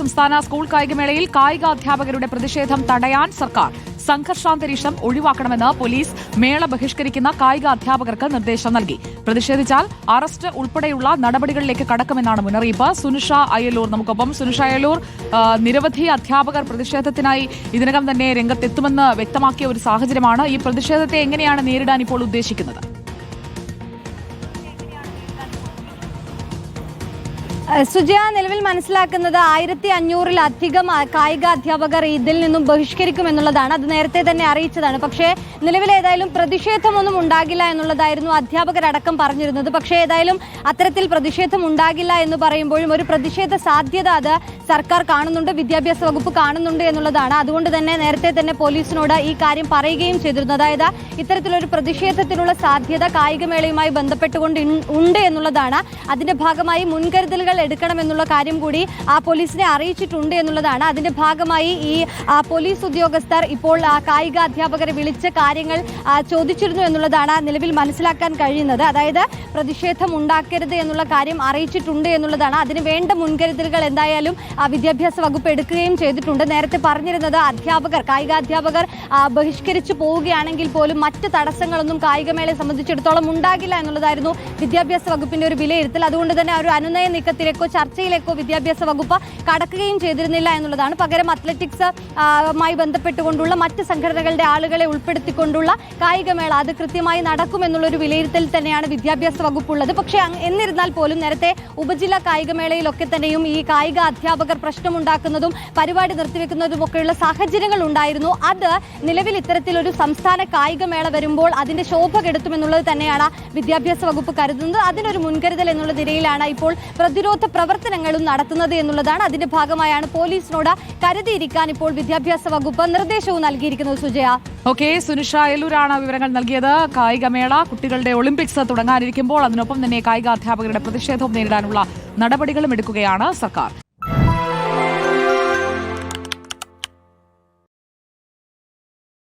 സംസ്ഥാന സ്കൂൾ കായികമേളയിൽ കായിക അധ്യാപകരുടെ പ്രതിഷേധം തടയാൻ സർക്കാർ സംഘർഷാന്തരീക്ഷം ഒഴിവാക്കണമെന്ന് പോലീസ് മേള ബഹിഷ്കരിക്കുന്ന കായിക അധ്യാപകർക്ക് നിർദ്ദേശം നൽകി. പ്രതിഷേധിച്ചാൽ അറസ്റ്റ് ഉൾപ്പെടെയുള്ള നടപടികളിലേക്ക് കടക്കുമെന്നാണ് മുന്നറിയിപ്പ്. സുനിഷ അയലൂർ നമുക്കൊപ്പം. സുനിഷ അയലൂർ നിരവധി അധ്യാപകർ പ്രതിഷേധത്തിനായി ഇതിനകം തന്നെ രംഗത്തെത്തുമെന്ന് വ്യക്തമാക്കിയ ഒരു സാഹചര്യമാണ്. ഈ പ്രതിഷേധത്തെ എങ്ങനെയാണ് നേരിടാൻ ഇപ്പോൾ ഉദ്ദേശിക്കുന്നത്? സുജയ നിലവിൽ മനസ്സിലാക്കുന്നത് ആയിരത്തി അഞ്ഞൂറിലധികം കായിക അധ്യാപകർ ഇതിൽ നിന്നും ബഹിഷ്കരിക്കുമെന്നുള്ളതാണ്. അത് നേരത്തെ തന്നെ അറിയിച്ചതാണ്. പക്ഷേ നിലവിൽ ഏതായാലും പ്രതിഷേധമൊന്നും ഉണ്ടാകില്ല എന്നുള്ളതായിരുന്നു അധ്യാപകരടക്കം പറഞ്ഞിരുന്നത്. പക്ഷേ ഏതായാലും അത്തരത്തിൽ പ്രതിഷേധം ഉണ്ടാകില്ല എന്ന് പറയുമ്പോഴും ഒരു പ്രതിഷേധ സാധ്യത അത് സർക്കാർ കാണുന്നുണ്ട് വിദ്യാഭ്യാസ വകുപ്പ് കാണുന്നുണ്ട് എന്നുള്ളതാണ്. അതുകൊണ്ട് തന്നെ നേരത്തെ തന്നെ പോലീസിനോട് ഈ കാര്യം പറയുകയും ചെയ്തിരുന്നു. അതായത് ഇത്തരത്തിലൊരു പ്രതിഷേധത്തിനുള്ള സാധ്യത കായികമേളയുമായി ബന്ധപ്പെട്ടുകൊണ്ട് ഉണ്ട് എന്നുള്ളതാണ്. അതിന്റെ ഭാഗമായി മുൻകരുതലുകൾ എടുക്കണമെന്നുള്ള കാര്യം കൂടി ആ പോലീസിനെ അറിയിച്ചിട്ടുണ്ട് എന്നുള്ളതാണ്. അതിന്റെ ഭാഗമായി ഈ പോലീസ് ഉദ്യോഗസ്ഥർ ഇപ്പോൾ കായിക അധ്യാപകരെ വിളിച്ച് കാര്യങ്ങൾ ചോദിച്ചിരുന്നു എന്നുള്ളതാണ് നിലവിൽ മനസ്സിലാക്കാൻ കഴിയുന്നത്. അതായത് പ്രതിഷേധം ഉണ്ടാക്കരുത് എന്നുള്ള കാര്യം അറിയിച്ചിട്ടുണ്ട് എന്നുള്ളതാണ്. അതിന് വേണ്ട മുൻകരുതലുകൾ എന്തായാലും വിദ്യാഭ്യാസ വകുപ്പ് എടുക്കുകയും ചെയ്തിട്ടുണ്ട്. നേരത്തെ പറഞ്ഞിരുന്നത് അധ്യാപകർ കായിക അധ്യാപകർ ആ, ബഹിഷ്കരിച്ചു പോവുകയാണെങ്കിൽ പോലും മറ്റ് തടസ്സങ്ങളൊന്നും കായികമേളയെ സംബന്ധിച്ചിടത്തോളം ഉണ്ടാകില്ല എന്നുള്ളതായിരുന്നു വിദ്യാഭ്യാസ വകുപ്പിന്റെ ഒരു വിലയിരുത്തൽ. അതുകൊണ്ട് തന്നെ ഒരു അനുനയ നീക്കത്തിലേക്കോ ചർച്ചയിലേക്കോ വിദ്യാഭ്യാസ വകുപ്പ് കടക്കുകയും ചെയ്തിരുന്നില്ല എന്നുള്ളതാണ്. പകരം അത്ലറ്റിക്സ് മായി ബന്ധപ്പെട്ടുകൊണ്ടുള്ള മറ്റ് സംഘടനകളുടെ ആളുകളെ ഉൾപ്പെടുത്തിക്കൊണ്ടുള്ള കായികമേള അത് കൃത്യമായി നടക്കുമെന്നുള്ള ഒരു വിലയിരുത്തൽ തന്നെയാണ് വിദ്യാഭ്യാസ വകുപ്പ് ഉള്ളത് പക്ഷേ എന്നിരുന്നാൽ പോലും നേരത്തെ ഉപജില്ലാ കായികമേളയിലൊക്കെ തന്നെയും ഈ കായിക അധ്യാപകർ പ്രശ്നമുണ്ടാക്കുന്നതും പരിപാടി നിർത്തിവെക്കുന്നതും ഒക്കെയുള്ള സാഹചര്യങ്ങൾ ഉണ്ടായിരുന്നു. അത് നിലവിൽ ഇത്തരത്തിലൊരു സംസ്ഥാന കായികമേള വരുമ്പോൾ അതിന്റെ ശോഭ കെടുത്തുമെന്നുള്ളത് തന്നെയാണ് വിദ്യാഭ്യാസ വകുപ്പ് കരുതുന്നത്. അതിനൊരു മുൻകരുതൽ എന്നുള്ള നിലയിലാണ് ഇപ്പോൾ പ്രതിരോധ പ്രവർത്തനങ്ങളും നടത്തുന്നത് എന്നുള്ളതാണ് അതിന്റെ ഭാഗമായാണ് പോലീസിനോട് കരുതിയിരിക്കാൻ ഇപ്പോൾ വിദ്യാഭ്യാസ വകുപ്പ് നിർദ്ദേശവും നൽകിയിരിക്കുന്നത് സുജയ. ഓക്കെ സുനിഷ എല്ലൂരാണ് വിവരങ്ങൾ നൽകിയത്. കായികമേള കുട്ടികളുടെ ഒളിമ്പിക്സ് തുടങ്ങാനിരിക്കുമ്പോൾ അതിനൊപ്പം തന്നെ കായിക അധ്യാപകരുടെ പ്രതിഷേധവും നേരിടാനുള്ള നടപടികളും എടുക്കുകയാണ് സർക്കാർ.